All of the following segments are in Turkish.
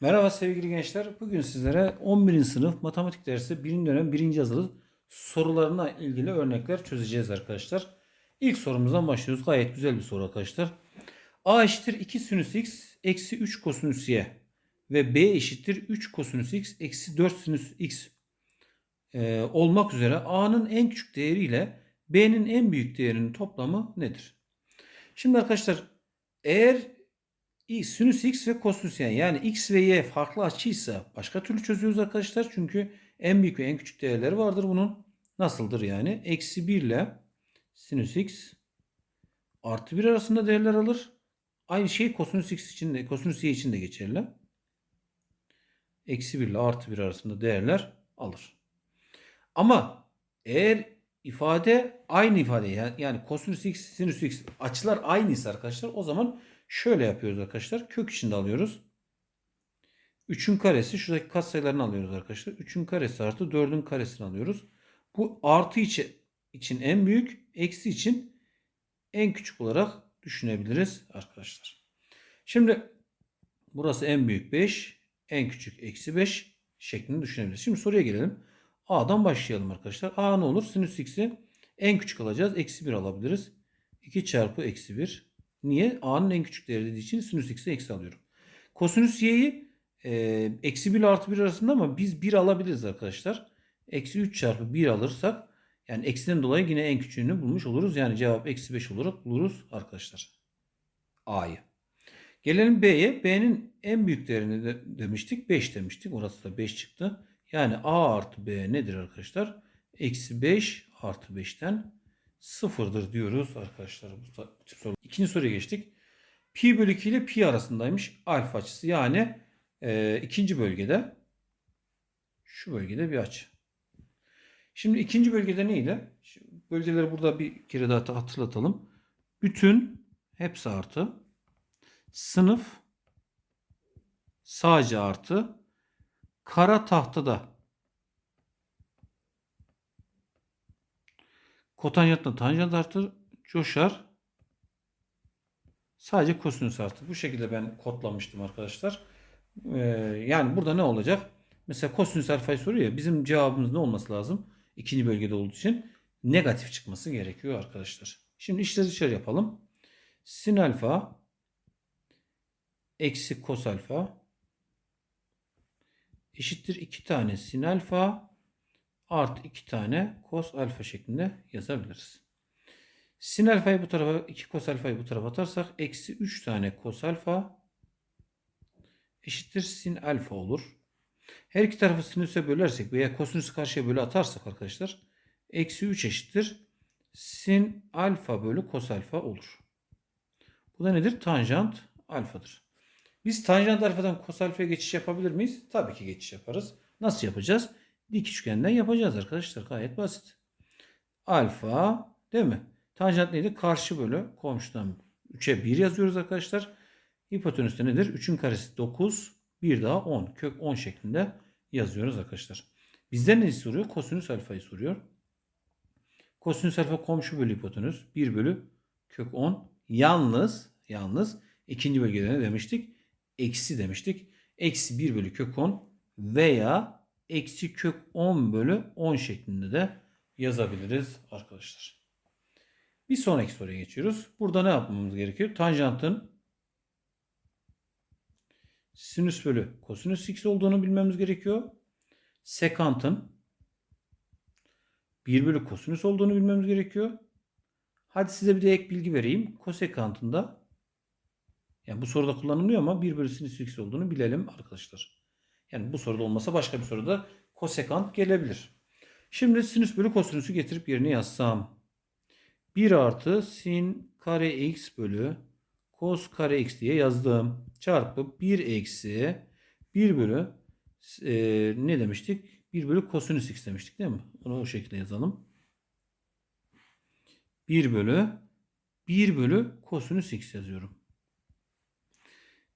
Merhaba sevgili gençler. Bugün sizlere 11. sınıf matematik dersi 1. dönem 1. yazılı sorularına ilgili örnekler çözeceğiz arkadaşlar. İlk sorumuzdan başlıyoruz. Gayet güzel bir soru arkadaşlar. A eşittir 2 sinüs x eksi 3 kosinüs y ve B eşittir 3 kosinüs x eksi 4 sinüs x e, olmak üzere A'nın en küçük değeriyle B'nin en büyük değerinin toplamı nedir? Şimdi arkadaşlar eğer sinüs x ve kosinüs y yani x ve y farklı açıysa başka türlü çözüyoruz arkadaşlar. Çünkü en büyük ve en küçük değerleri vardır bunun. Nasıldır yani? Eksi 1 ile sinüs x artı 1 arasında değerler alır. Aynı şey kosinüs x için de kosinüs y için de geçerli. Eksi 1 ile artı 1 arasında değerler alır. Ama eğer ifade aynı ifade yani, yani kosinüs x, sinüs x açılar aynıysa arkadaşlar o zaman şöyle yapıyoruz arkadaşlar. Kök içinde alıyoruz. 3'ün karesi şuradaki katsayılarını alıyoruz arkadaşlar. 3'ün karesi artı 4'ün karesini alıyoruz. Bu artı içi, için en büyük, eksi için en küçük olarak düşünebiliriz arkadaşlar. Şimdi burası en büyük 5, en küçük eksi 5 şeklinde düşünebiliriz. Şimdi soruya gelelim. A'dan başlayalım arkadaşlar. A ne olur? Sinüs x'i en küçük alacağız. Eksi 1 alabiliriz. 2 çarpı eksi 1. Niye? A'nın en küçük değeri dediği için sinüs x'i eksi alıyorum. Kosinüs y'yi e, eksi 1 ile artı 1 arasında ama biz 1 alabiliriz arkadaşlar. Eksi 3 çarpı 1 alırsak yani eksiden dolayı yine en küçüğünü bulmuş oluruz. Yani cevap eksi 5 olarak buluruz arkadaşlar. A'yı. Gelelim B'ye. B'nin en büyük değerini de demiştik. 5 demiştik. Orası da 5 çıktı. Yani A artı B nedir arkadaşlar? Eksi 5 artı 5'ten sıfırdır diyoruz arkadaşlar. Bu tip soru. İkinci soruya geçtik. Pi bölü 2 ile pi arasındaymış alfa açısı. Yani e, ikinci bölgede şu bölgede bir açı. Şimdi ikinci bölgede neydi? Şimdi bölgeleri burada bir kere daha hatırlatalım. Bütün hepsi artı. Sınıf sadece artı. Kara tahtada kotanjantla tanjant artır, coşar. Sadece kosinüs artır. Bu şekilde ben kodlamıştım arkadaşlar. Ee, yani burada ne olacak? Mesela kosinüs alfayı soruyor ya bizim cevabımız ne olması lazım? İkinci bölgede olduğu için negatif çıkması gerekiyor arkadaşlar. Şimdi işleri dışarı yapalım. Sin alfa eksi kos alfa eşittir 2 tane sin alfa artı 2 tane kos alfa şeklinde yazabiliriz. Sin alfayı bu tarafa 2 kos alfayı bu tarafa atarsak eksi 3 tane kos alfa eşittir sin alfa olur. Her iki tarafı sinüse bölersek veya kosinüsü karşıya bölü atarsak arkadaşlar eksi 3 eşittir sin alfa bölü kos alfa olur. Bu da nedir? Tanjant alfadır. Biz tanjant alfadan kos alfaya geçiş yapabilir miyiz? Tabii ki geçiş yaparız. Nasıl yapacağız? Dik üçgenden yapacağız arkadaşlar. Gayet basit. Alfa değil mi? Tanjant neydi? Karşı bölü komşudan 3'e 1 yazıyoruz arkadaşlar. Hipotenüs de nedir? 3'ün karesi 9. Bir daha 10. Kök 10 şeklinde yazıyoruz arkadaşlar. Bizden ne soruyor? Kosinüs alfayı soruyor. Kosinüs alfa komşu bölü hipotenüs. 1 bölü kök 10. Yalnız yalnız ikinci bölgede ne demiştik? Eksi demiştik. Eksi 1 bölü kök 10 veya eksi kök 10 bölü 10 şeklinde de yazabiliriz arkadaşlar. Bir sonraki soruya geçiyoruz. Burada ne yapmamız gerekiyor? Tanjantın sinüs bölü kosinüs x olduğunu bilmemiz gerekiyor. Sekantın 1 bölü kosinüs olduğunu bilmemiz gerekiyor. Hadi size bir de ek bilgi vereyim. Kosekantında yani bu soruda kullanılıyor ama 1 bölü sinüs x olduğunu bilelim arkadaşlar. Yani bu soruda olmasa başka bir soruda kosekant gelebilir. Şimdi sinüs bölü kosinüsü getirip yerine yazsam. 1 artı sin kare x bölü cos kare x diye yazdım. Çarpı 1 eksi 1 bölü e, ne demiştik? 1 bölü kosinüs x demiştik değil mi? Onu o şekilde yazalım. 1 bölü 1 bölü kosinüs x yazıyorum.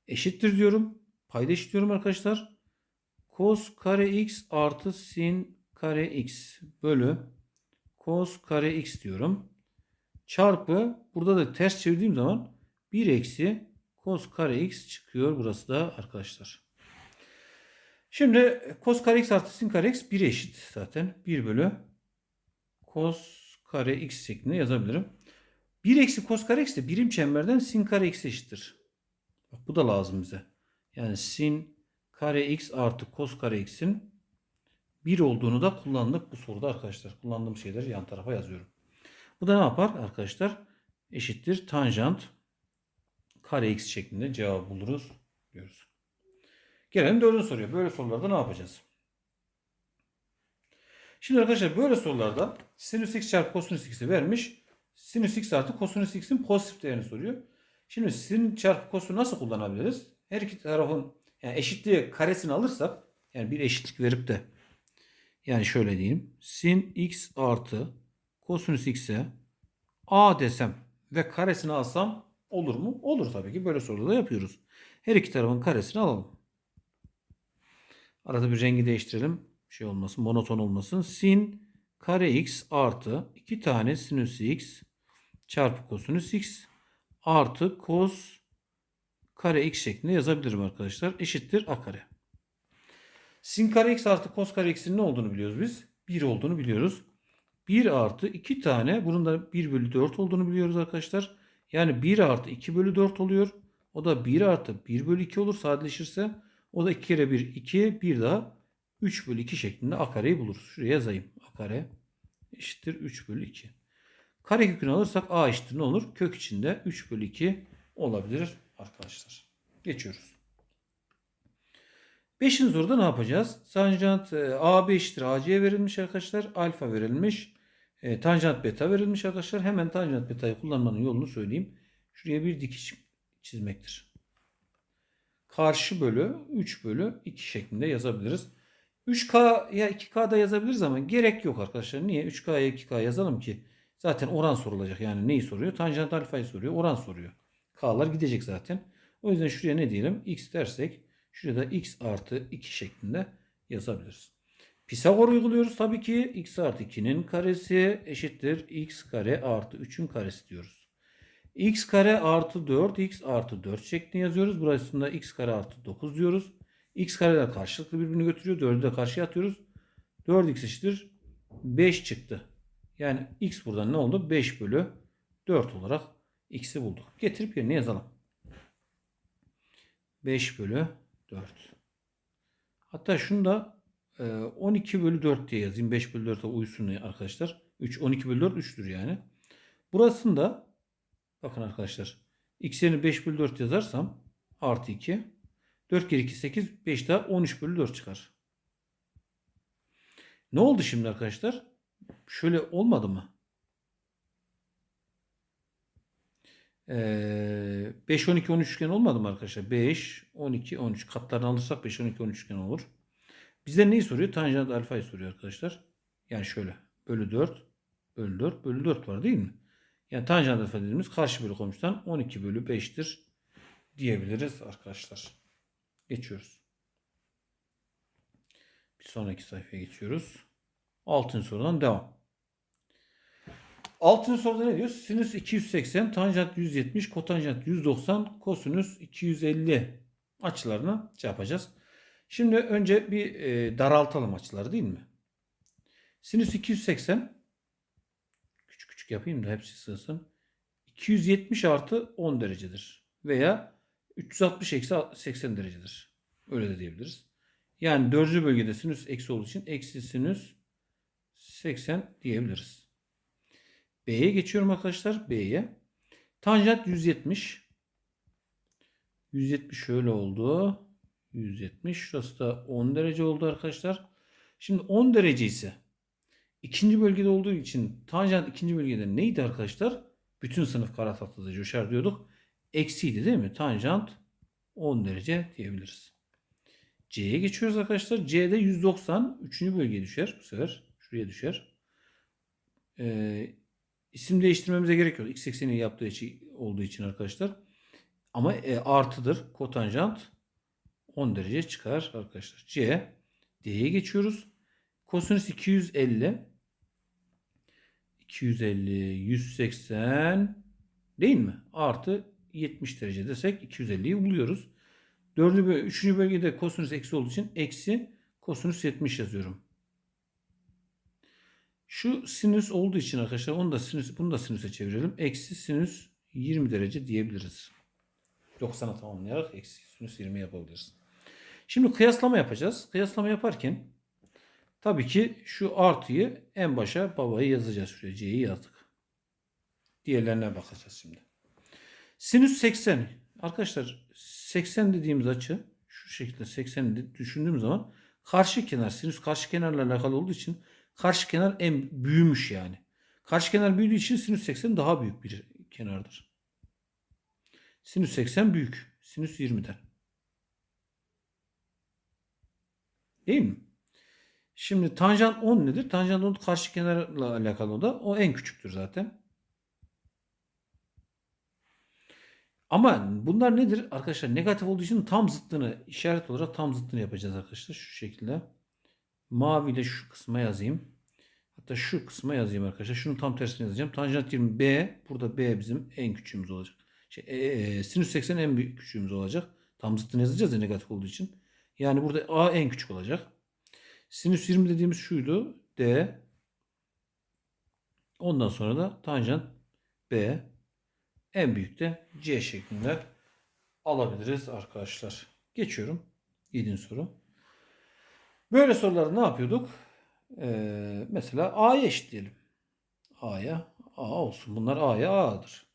Eşittir diyorum. Payda eşitliyorum arkadaşlar. Cos kare x artı sin kare x bölü cos kare x diyorum. Çarpı burada da ters çevirdiğim zaman 1 eksi cos kare x çıkıyor burası da arkadaşlar. Şimdi cos kare x artı sin kare x 1'e eşit zaten. 1 bölü cos kare x şeklinde yazabilirim. 1 eksi cos kare x de birim çemberden sin kare x eşittir. Bak bu da lazım bize. Yani sin kare x artı cos kare x'in 1 olduğunu da kullandık bu soruda arkadaşlar. Kullandığım şeyleri yan tarafa yazıyorum. Bu da ne yapar arkadaşlar? Eşittir tanjant kare x şeklinde cevabı buluruz diyoruz. Gelelim dördüncü soruya. Böyle sorularda ne yapacağız? Şimdi arkadaşlar böyle sorularda sinüs x çarpı kosinüs x'i vermiş. Sinüs x artı kosinüs x'in pozitif değerini soruyor. Şimdi sin çarpı kosu nasıl kullanabiliriz? Her iki tarafın yani eşitliği karesini alırsak yani bir eşitlik verip de yani şöyle diyeyim. Sin x artı kosinüs x'e a desem ve karesini alsam olur mu? Olur tabii ki. Böyle soruda yapıyoruz. Her iki tarafın karesini alalım. Arada bir rengi değiştirelim. Şey olmasın, monoton olmasın. Sin kare x artı 2 tane sinüs x çarpı kosinüs x artı cos kare x şeklinde yazabilirim arkadaşlar. Eşittir a kare. Sin kare x artı cos kare x'in ne olduğunu biliyoruz biz. 1 olduğunu biliyoruz. 1 artı 2 tane bunun da 1 bölü 4 olduğunu biliyoruz arkadaşlar. Yani 1 artı 2 bölü 4 oluyor. O da 1 artı 1 bölü 2 olur sadeleşirse. O da 2 kere 1 2 bir daha 3 bölü 2 şeklinde a kareyi buluruz. Şuraya yazayım. a kare eşittir 3 bölü 2. Kare kökünü alırsak a eşittir ne olur? Kök içinde 3 bölü 2 olabilir arkadaşlar. Geçiyoruz. Beşinci soruda ne yapacağız? Tanjant e, AB eşittir AC verilmiş arkadaşlar. Alfa verilmiş. E, tanjant beta verilmiş arkadaşlar. Hemen tanjant betayı kullanmanın yolunu söyleyeyim. Şuraya bir dikiş çizmektir. Karşı bölü 3 bölü 2 şeklinde yazabiliriz. 3K ya 2K da yazabiliriz ama gerek yok arkadaşlar. Niye? 3K'ya 2K yazalım ki zaten oran sorulacak. Yani neyi soruyor? Tanjant alfayı soruyor. Oran soruyor. K'lar gidecek zaten. O yüzden şuraya ne diyelim? X dersek şuraya da X artı 2 şeklinde yazabiliriz. Pisagor uyguluyoruz tabii ki. X artı 2'nin karesi eşittir. X kare artı 3'ün karesi diyoruz. X kare artı 4 X artı 4 şeklinde yazıyoruz. Burasında X kare artı 9 diyoruz. X kareler karşılıklı birbirini götürüyor. 4'ü de karşıya atıyoruz. 4x eşittir 5 çıktı. Yani x buradan ne oldu? 5 bölü 4 olarak x'i bulduk. Getirip yerine yazalım. 5 bölü 4. Hatta şunu da 12 bölü 4 diye yazayım. 5 bölü 4'e uysun arkadaşlar. 3, 12 bölü 4 3'tür yani. Burasında bakın arkadaşlar x yerine 5 bölü 4 yazarsam artı 2 4 kere 2 8 5 daha 13 bölü 4 çıkar. Ne oldu şimdi arkadaşlar? Şöyle olmadı mı? Ee, 5 12 13 üçgen olmadı mı arkadaşlar? 5 12 13 katlarını alırsak 5 12 13 üçgen olur. Bizden neyi soruyor? Tanjant alfayı soruyor arkadaşlar. Yani şöyle bölü 4 bölü 4 bölü 4 var değil mi? Yani tanjant alfa dediğimiz karşı bölü komşudan 12 bölü 5'tir diyebiliriz arkadaşlar. Geçiyoruz. Bir sonraki sayfaya geçiyoruz. Altıncı sorudan devam. Altıncı soruda ne diyor? Sinüs 280, tanjant 170, kotanjant 190, kosinüs 250 açılarını şey yapacağız. Şimdi önce bir e, daraltalım açıları değil mi? Sinüs 280 küçük küçük yapayım da hepsi sığsın. 270 artı 10 derecedir. Veya 360 eksi 80 derecedir. Öyle de diyebiliriz. Yani dördüncü bölgede sinüs eksi olduğu için eksi sinüs 80 diyebiliriz. B'ye geçiyorum arkadaşlar. B'ye. Tanjant 170. 170 şöyle oldu. 170. Şurası da 10 derece oldu arkadaşlar. Şimdi 10 derece ise ikinci bölgede olduğu için tanjant ikinci bölgede neydi arkadaşlar? Bütün sınıf kara tahtada coşar diyorduk. Eksiydi değil mi? Tanjant 10 derece diyebiliriz. C'ye geçiyoruz arkadaşlar. C'de 190 3. bölgeye düşer bu sefer. Şuraya düşer. Ee, isim değiştirmemize gerek yok. X ekseni yaptığı için olduğu için arkadaşlar. Ama e, artıdır. Kotanjant 10 derece çıkar arkadaşlar. C. D'ye geçiyoruz. Kosinüs 250 250 180 değil mi? Artı 70 derece desek 250'yi buluyoruz. Dördüncü üçüncü bölgede kosinüs eksi olduğu için eksi kosinüs 70 yazıyorum. Şu sinüs olduğu için arkadaşlar onu da sinüs, bunu da sinüse çevirelim. Eksi sinüs 20 derece diyebiliriz. 90'a tamamlayarak eksi sinüs 20 yapabiliriz. Şimdi kıyaslama yapacağız. Kıyaslama yaparken tabii ki şu artıyı en başa babayı yazacağız. Şuraya c'yi yazdık. Diğerlerine bakacağız şimdi. Sinüs 80. Arkadaşlar 80 dediğimiz açı şu şekilde 80 düşündüğüm zaman karşı kenar sinüs karşı kenarla alakalı olduğu için karşı kenar en büyümüş yani. Karşı kenar büyüdüğü için sinüs 80 daha büyük bir kenardır. Sinüs 80 büyük. Sinüs 20'den. Değil mi? Şimdi tanjant 10 nedir? Tanjant 10 karşı kenarla alakalı o da. O en küçüktür zaten. Ama bunlar nedir? Arkadaşlar negatif olduğu için tam zıttını işaret olarak tam zıttını yapacağız arkadaşlar. Şu şekilde. Maviyle şu kısma yazayım. Hatta şu kısma yazayım arkadaşlar. Şunun tam tersini yazacağım. Tanjant 20 B. Burada B bizim en küçüğümüz olacak. Şey, e, e, sinüs 80 en büyük küçüğümüz olacak. Tam zıttını yazacağız ya negatif olduğu için. Yani burada A en küçük olacak. Sinüs 20 dediğimiz şuydu. D. Ondan sonra da tanjant B. En büyük de C şeklinde alabiliriz arkadaşlar. Geçiyorum. 7. soru. Böyle sorularda ne yapıyorduk? Ee, mesela A'ya eşitleyelim. A'ya A olsun. Bunlar A'ya A'dır.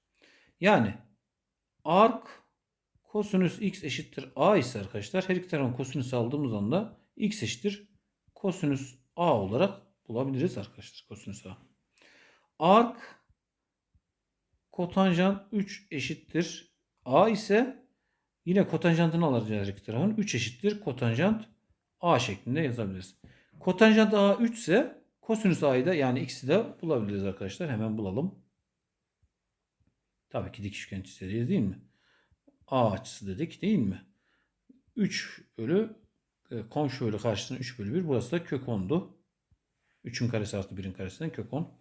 Yani arc kosinüs x eşittir A ise arkadaşlar her iki tarafın kosinüs aldığımız anda x eşittir kosinüs A olarak bulabiliriz arkadaşlar. Kosinüs A. Arc kotanjant 3 eşittir A ise yine kotanjantını alacağız her iki tarafın. 3 eşittir kotanjant A şeklinde yazabiliriz. Kotanjant A 3 ise kosinüs A'yı da yani x'i de bulabiliriz arkadaşlar. Hemen bulalım. Tabii ki dik üçgen çizeceğiz değil mi? A açısı dedik değil mi? 3 bölü e, komşu bölü karşısına 3 bölü 1. Burası da kök 10'du. 3'ün karesi artı 1'in karesinden kök 10.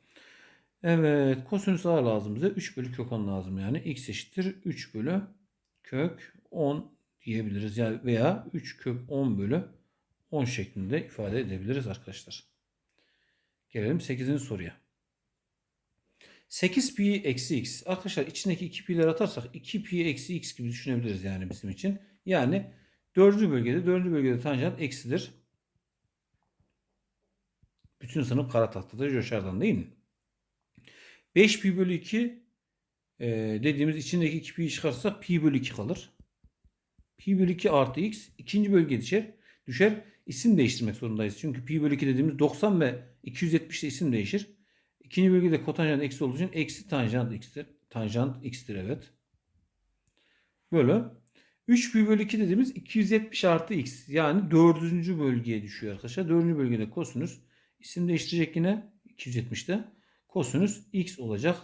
Evet kosinüs A lazım bize. 3 bölü kök 10 lazım yani. X eşittir 3 bölü kök 10 diyebiliriz. Yani veya 3 kök 10 bölü 10 şeklinde ifade edebiliriz arkadaşlar. Gelelim 8. soruya. 8 pi eksi x. Arkadaşlar içindeki 2 pi'ler atarsak 2 pi eksi x gibi düşünebiliriz yani bizim için. Yani 4. bölgede 4. bölgede tanjant eksidir. Bütün sınıf kara tahtada coşardan değil mi? 5 pi bölü 2 e, dediğimiz içindeki 2 pi çıkarsa pi bölü 2 kalır. Pi bölü 2 artı x ikinci bölgeye düşer. Düşer. İsim değiştirmek zorundayız. Çünkü pi bölü 2 dediğimiz 90 ve 270'te isim değişir. İkinci bölgede kotanjant eksi olduğu için eksi tanjant x'tir. Tanjant x'tir evet. Böyle. 3 pi bölü 2 dediğimiz 270 artı x. Yani dördüncü bölgeye düşüyor arkadaşlar. Dördüncü bölgede kosinüs. isim değiştirecek yine 270'te. Kosinüs x olacak.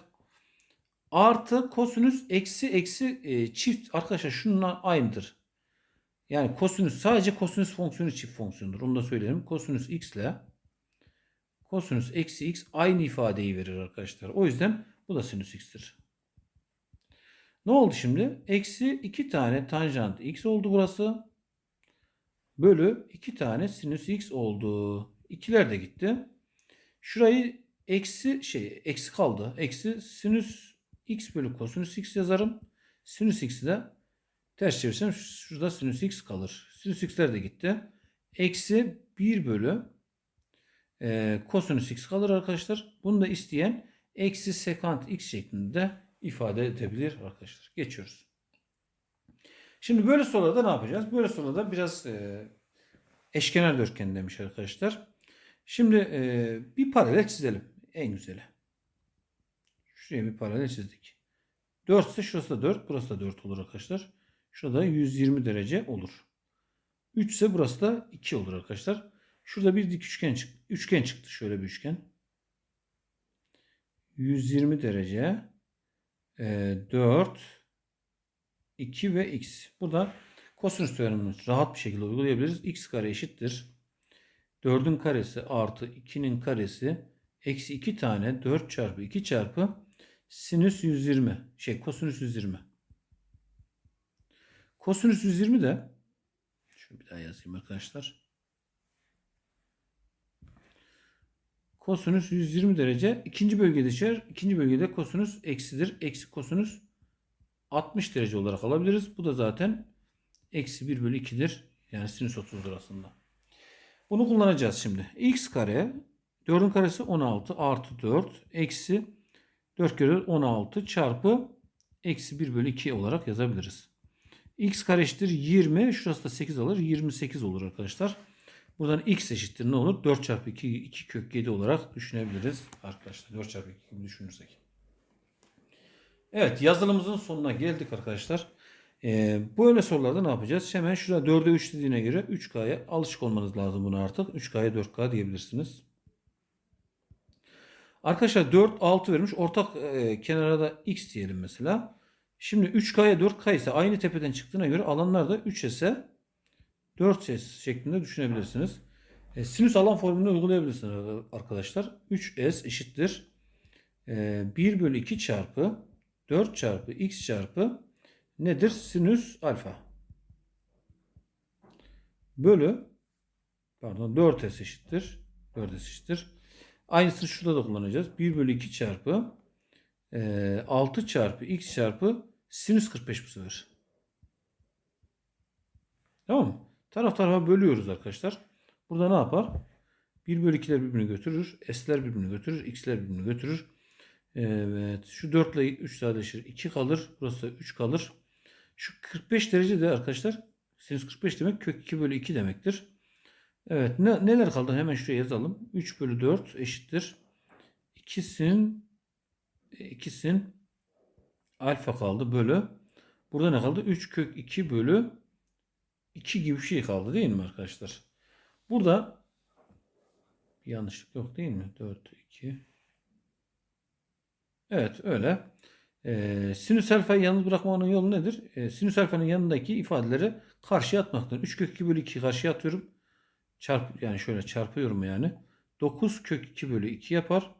Artı kosinüs eksi eksi e, çift arkadaşlar şununla aynıdır. Yani kosinüs sadece kosinüs fonksiyonu çift fonksiyondur. Onu da söyleyelim. Kosinüs x ile kosinüs eksi x aynı ifadeyi verir arkadaşlar. O yüzden bu da sinüs x'tir. Ne oldu şimdi? Eksi 2 tane tanjant x oldu burası. Bölü 2 tane sinüs x oldu. İkiler de gitti. Şurayı eksi şey eksi kaldı. Eksi sinüs x bölü kosinüs x yazarım. Sinüs x'i de ters çevirsem şurada sinüs x kalır. Sinüs x'ler de gitti. Eksi 1 bölü e, kosinüs x kalır arkadaşlar. Bunu da isteyen eksi sekant x şeklinde ifade edebilir arkadaşlar. Geçiyoruz. Şimdi böyle sorularda ne yapacağız? Böyle sorularda biraz e, eşkenar dörtgen demiş arkadaşlar. Şimdi e, bir paralel çizelim. En güzeli. Şuraya bir paralel çizdik. 4 ise şurası da 4. Burası da 4 olur arkadaşlar. Şurada 120 derece olur. 3 ise burası da 2 olur arkadaşlar. Şurada bir dik üçgen, çık üçgen çıktı. Şöyle bir üçgen. 120 derece. E, 4 2 ve x. Burada kosinüs teoremini rahat bir şekilde uygulayabiliriz. x kare eşittir. 4'ün karesi artı 2'nin karesi eksi 2 tane 4 çarpı 2 çarpı sinüs 120. Şey kosinüs 120. Kosinüs 120 de Şunu bir daha yazayım arkadaşlar. Kosinüs 120 derece. ikinci bölgede düşer. İkinci bölgede kosinüs eksidir. Eksi kosinüs 60 derece olarak alabiliriz. Bu da zaten eksi 1 bölü 2'dir. Yani sinüs 30'dur aslında. Bunu kullanacağız şimdi. x kare 4'ün karesi 16 artı 4 eksi 4 kere 16 çarpı eksi 1 bölü 2 olarak yazabiliriz. X kare eşittir 20. Şurası da 8 alır. 28 olur arkadaşlar. Buradan x eşittir ne olur? 4 çarpı 2, 2 kök 7 olarak düşünebiliriz. Arkadaşlar 4 çarpı 2 gibi düşünürsek. Evet yazılımımızın sonuna geldik arkadaşlar. Ee, böyle sorularda ne yapacağız? Hemen şurada 4'e 3 dediğine göre 3K'ya alışık olmanız lazım bunu artık. 3K'ya 4K diyebilirsiniz. Arkadaşlar 4, 6 vermiş. Ortak e, kenara da x diyelim mesela. Şimdi 3K'ya 4K ise aynı tepeden çıktığına göre alanlar da 3S'e 4S şeklinde düşünebilirsiniz. E, sinüs alan formülünü uygulayabilirsiniz arkadaşlar. 3S eşittir. E, 1 bölü 2 çarpı 4 çarpı x çarpı nedir? Sinüs alfa. Bölü pardon 4S eşittir. 4S eşittir. Aynısını şurada da kullanacağız. 1 bölü 2 çarpı e, 6 çarpı x çarpı sinüs 45 bu sefer. Tamam mı? Taraf tarafa bölüyoruz arkadaşlar. Burada ne yapar? 1 bölü 2'ler birbirini götürür. S'ler birbirini götürür. X'ler birbirini götürür. Evet. Şu 4 ile 3 sadeleşir. 2 kalır. Burası da 3 kalır. Şu 45 derece de arkadaşlar sinüs 45 demek kök 2 bölü 2 demektir. Evet. Ne, neler kaldı? Hemen şuraya yazalım. 3 bölü 4 eşittir. 2'sin 2'sin alfa kaldı bölü. Burada ne kaldı? 3 kök 2 bölü 2 gibi bir şey kaldı değil mi arkadaşlar? Burada bir yanlışlık yok değil mi? 4, 2. Evet öyle. Ee, sinüs alfayı yalnız bırakmanın yolu nedir? Ee, sinüs alfanın yanındaki ifadeleri karşıya atmaktır. 3 kök 2 bölü 2 karşıya atıyorum. Çarp, yani şöyle çarpıyorum yani. 9 kök 2 bölü 2 yapar.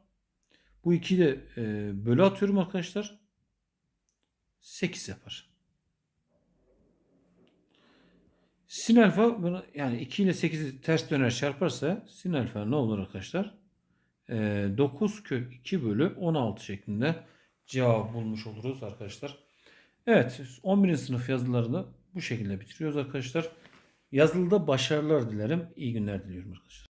Bu 2'yi de e, bölü atıyorum arkadaşlar. 8 yapar. Sin alfa bunu yani 2 ile 8'i ters döner çarparsa sin alfa ne olur arkadaşlar? Ee, 9 kök 2 bölü 16 şeklinde cevap bulmuş oluruz arkadaşlar. Evet 11. sınıf yazılarını bu şekilde bitiriyoruz arkadaşlar. Yazılıda başarılar dilerim. İyi günler diliyorum arkadaşlar.